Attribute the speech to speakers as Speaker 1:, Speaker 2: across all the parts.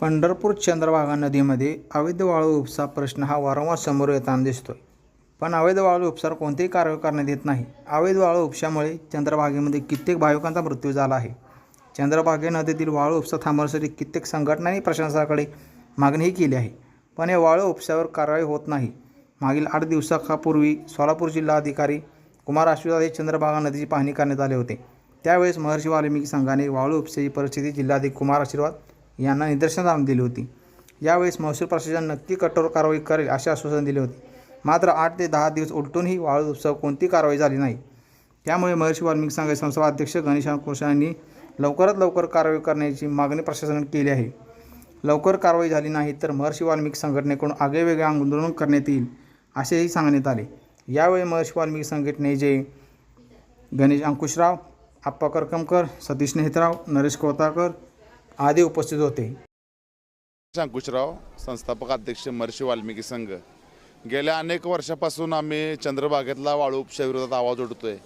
Speaker 1: पंढरपूर चंद्रभागा नदीमध्ये अवैध वाळू उपसा प्रश्न हा वारंवार समोर येताना दिसतो पण अवैध वाळू उपसावर कोणतीही कारवाई करण्यात येत नाही. अवैध वाळू उपशामुळे चंद्रभागेमध्ये कित्येक भाविकांचा मृत्यू झाला आहे. चंद्रभागे नदीतील वाळू उपसा थांबवण्यासाठी कित्येक संघटनांनी प्रशासनाकडे मागणीही केली आहे. पण या वाळू उपशावर कारवाई होत नाही. मागील आठ दिवसापूर्वी सोलापूर जिल्हा अधिकारी कुमार आशीर्वाद हे चंद्रभागा नदीची पाहणी करण्यात आले होते. त्यावेळेस महर्षी वाल्मिकी संघाने वाळू उपसेची परिस्थिती जिल्हाधिकारी कुमार आशीर्वाद यांना निदर्शनास दिली होती. यावेळेस महसूल प्रशासन नक्की कठोर कारवाई करेल असे आश्वासन दिले होते. मात्र आठ ते दहा दिवस उलटूनही वाळू उत्सव कोणती कारवाई झाली नाही. त्यामुळे महर्षी वाल्मिक संघ संस्था अध्यक्ष गणेश कृष्ण यांनी लवकरात लवकर कारवाई करण्याची मागणी प्रशासनाने केली आहे. लवकर कारवाई झाली नाही तर महर्षी वाल्मिक संघटनेकडून आगळेवेगळे आंदोलन करण्यात येईल असेही सांगण्यात आले. यावेळी महर्षी वाल्मिकी संघटनेचे गणेश अंकुशराव आप्पा करकमकर सतीश नेहतराव नरेश कोताकर आदी उपस्थित होते.
Speaker 2: अंकुशराव संस्थापक अध्यक्ष महर्षी वाल्मिकी संघ. गेल्या अनेक वर्षापासून आम्ही चंद्रभागेतला वाळू उपशाविरोधात आवाज उठतोय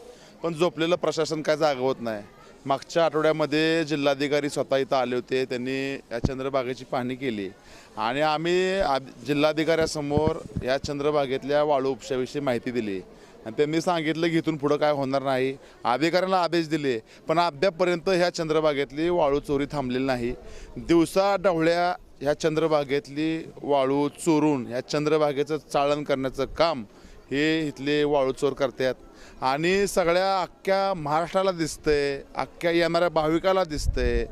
Speaker 2: पण झोपलेलं प्रशासन काय जागवत नाही. मागच्या आठवड्यामध्ये जिल्हाधिकारी स्वतः इथं आले होते. त्यांनी या चंद्रभागेची पाहणी केली. आणि आम्ही आद- जिल्हाधिकाऱ्यासमोर या चंद्रभागेतल्या वाळू उपशाविषयी माहिती दिली. आणि त्यांनी सांगितलं की इथून पुढं काय होणार नाही. अधिकाऱ्यांना आदेश दिले पण अद्यापपर्यंत ह्या चंद्रभागेतली वाळू चोरी थांबलेली नाही. दिवसा ढवळ्या ह्या चंद्रभागेतली वाळू चोरून ह्या चंद्रभागेचं चाळण करण्याचं काम हे इथले वाळू चोर करतात. आणि सगळ्या अख्ख्या महाराष्ट्राला दिसतंय अख्ख्या येणाऱ्या भाविकाला दिसतंय.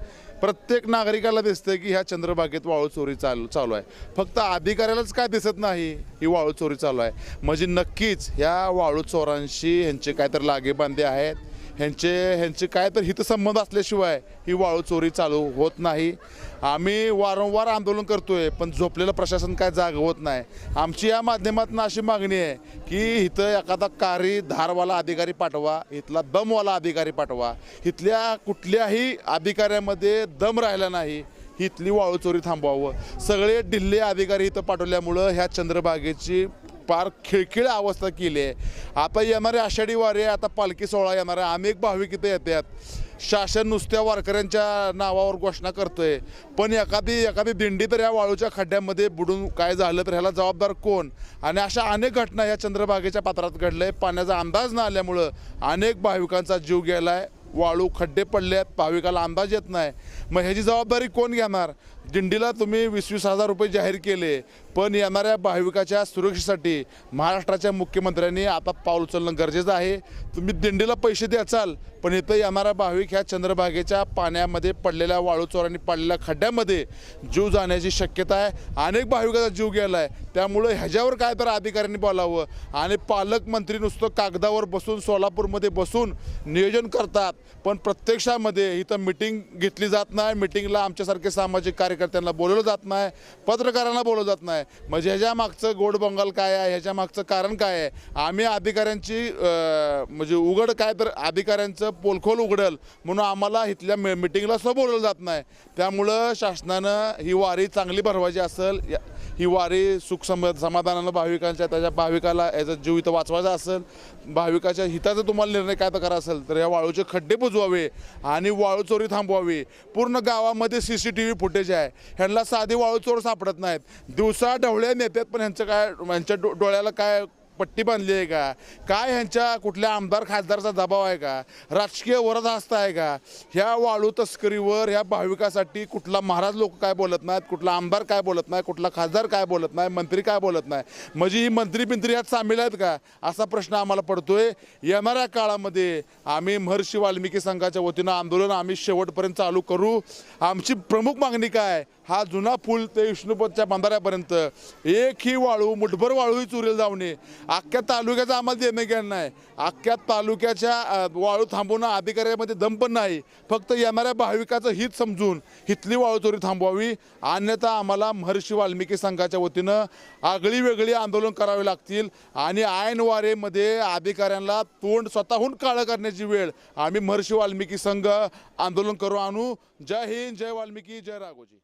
Speaker 2: प्रत्येक नागरिकाला दिसतंय की ह्या चंद्रभागेत वाळू चोरी चालू चालू आहे. फक्त अधिकाऱ्यालाच काय दिसत नाही ही वाळू चोरी चालू आहे. म्हणजे नक्कीच ह्या वाळू चोरांशी ह्यांचे काहीतरी लागेबांधे आहेत. ह्यांचे ह्यांचे काय तर हितसंबंध असल्याशिवाय ही वाळू चोरी चालू होत नाही. आम्ही वारंवार आंदोलन करतो आहे पण झोपलेलं प्रशासन काय जागवत नाही. आमची या माध्यमातून अशी मागणी आहे की इथं एखादा कारी धारवाला अधिकारी पाठवा इथला दमवाला अधिकारी पाठवा. इथल्या कुठल्याही अधिकाऱ्यामध्ये दम राहिला नाही इथली वाळू चोरी थांबवावं. सगळे ढिल्ले अधिकारी इथं पाठवल्यामुळं ह्या चंद्रभागेची फार खिळखिळ अवस्था केली आहे. आता येणारे आषाढी वारे आता पालखी सोहळा येणार आहे. अनेक भाविक इथे येतात शासन नुसत्या वारकऱ्यांच्या नावावर घोषणा करतोय. पण एखादी एखादी दिंडी तर या वाळूच्या खड्ड्यामध्ये बुडून काय झालं तर ह्याला जबाबदार कोण? आणि अशा अनेक घटना या चंद्रभागेच्या पात्रात घडलंय पाण्याचा अंदाज न आल्यामुळं अनेक भाविकांचा जीव गेला आहे वाळू खड्डे पडले आहेत भाविकाला अंदाज येत नाही. मग ह्याची जबाबदारी कोण घेणार? दिंडीला तुम्ही वीस वीस हजार रुपये जाहीर केले पण येणाऱ्या भाविकाच्या सुरक्षेसाठी महाराष्ट्राच्या मुख्यमंत्र्यांनी आता पाऊल उचलणं गरजेचं आहे. तुम्ही दिंडीला पैसे द्याचाल पण इथं येणारा भाविक ह्या चंद्रभागेच्या पाण्यामध्ये पडलेल्या वाळू चोरांनी पडलेल्या खड्ड्यामध्ये जीव जाण्याची शक्यता आहे. अनेक भाविकाचा जीव गेला आहे त्यामुळं ह्याच्यावर काय तर अधिकाऱ्यांनी बोलावं. आणि पालकमंत्री नुसतं कागदावर बसून सोलापूरमध्ये बसून नियोजन करतात. पण प्रत्यक्षामध्ये इथं मिटिंग घेतली जात नाही. मिटिंगला आमच्यासारखे सामाजिक कार्य कार्यकर्त्यांना बोलवलं जात नाही पत्रकारांना बोलवलं जात नाही. म्हणजे ह्याच्या मागचं गोड बंगाल काय आहे ह्याच्या मागचं कारण काय आहे? आम्ही अधिकाऱ्यांची म्हणजे उघड काय तर अधिकाऱ्यांचं पोलखोल उघडल म्हणून आम्हाला इथल्या मि मिटिंगला सुद्धा बोलवलं जात नाही. त्यामुळं शासनानं ही वारी चांगली भरवायची असेल या- ही वारी सुख सम समाधानानं भाविकांच्या त्याच्या भाविकाला याचा जीव इथं वाचवायचा असेल भाविकाच्या हिताचा तुम्हाला निर्णय काय तर करा असेल तर या वाळूचे खड्डे बुजवावे आणि वाळू चोरी थांबवावी. पूर्ण गावामध्ये C C T V footage आहे. ह्यांना साधी वाळूचोर सापडत नाहीत. दिवसा ढवळ्या नेत्यात पण ह्यांचं काय ह्यांच्या डो डोळ्याला काय पट्टी बांधली आहे का? काय ह्यांच्या कुठल्या आमदार खासदारचा दबाव आहे का? राजकीय वरदहस्त आहे का? ह्या वाळू तस्करीवर ह्या भाविकासाठी कुठला महाराज लोक काय बोलत नाहीत? कुठला आमदार काय बोलत नाही? कुठला खासदार काय बोलत नाही? मंत्री काय बोलत नाही? म्हणजे ही मंत्री पिंत्री यात सामील आहेत का? असा प्रश्न आम्हाला पडतोय. येणाऱ्या काळामध्ये आम्ही महर्षी वाल्मिकी संघाच्या वतीनं आंदोलन आम्ही शेवटपर्यंत चालू करू. आमची प्रमुख मागणी काय? हा जुना पूल ते विष्णुपदच्या बांधाऱ्यापर्यंत. एक ही वाळू मुठभर वाळूही चुरेल जाऊ नये अख्ख्या तालुक्याचं आम्हाला देणं घेणं नाही. अख्ख्या तालुक्याच्या वाळू थांबवणं अधिकाऱ्यामध्ये दम पण नाही. फक्त येणाऱ्या भाविकाचं हित समजून हिथली वाळूचोरी थांबवावी. अन्यथा आम्हाला महर्षी वाल्मिकी संघाच्या वतीनं आगळी वेगळी आंदोलन करावे लागतील आणि आयनवारेमध्ये अधिकाऱ्यांना तोंड स्वतःहून काळं करण्याची वेळ आम्ही महर्षी वाल्मिकी संघ आंदोलन करू आणू. जय हिंद जय वाल्मिकी जय राघोजी.